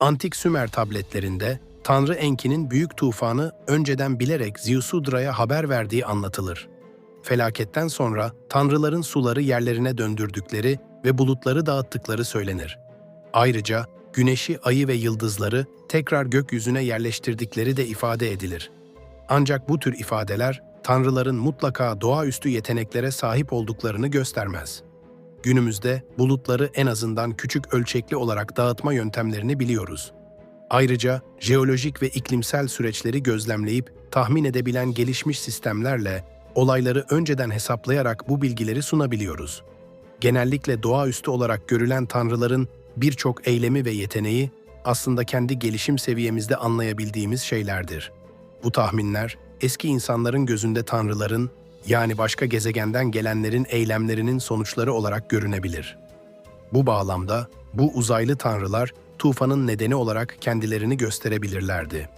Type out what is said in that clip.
Antik Sümer tabletlerinde Tanrı Enki'nin büyük tufanı önceden bilerek Ziusudra'ya haber verdiği anlatılır. Felaketten sonra tanrıların suları yerlerine döndürdükleri ve bulutları dağıttıkları söylenir. Ayrıca güneşi, ayı ve yıldızları tekrar gökyüzüne yerleştirdikleri de ifade edilir. Ancak bu tür ifadeler tanrıların mutlaka doğaüstü yeteneklere sahip olduklarını göstermez. Günümüzde bulutları en azından küçük ölçekli olarak dağıtma yöntemlerini biliyoruz. Ayrıca jeolojik ve iklimsel süreçleri gözlemleyip tahmin edebilen gelişmiş sistemlerle olayları önceden hesaplayarak bu bilgileri sunabiliyoruz. Genellikle doğaüstü olarak görülen tanrıların birçok eylemi ve yeteneği aslında kendi gelişim seviyemizde anlayabildiğimiz şeylerdir. Bu tahminler eski insanların gözünde tanrıların yani başka gezegenden gelenlerin eylemlerinin sonuçları olarak görünebilir. Bu bağlamda bu uzaylı tanrılar tufanın nedeni olarak kendilerini gösterebilirlerdi.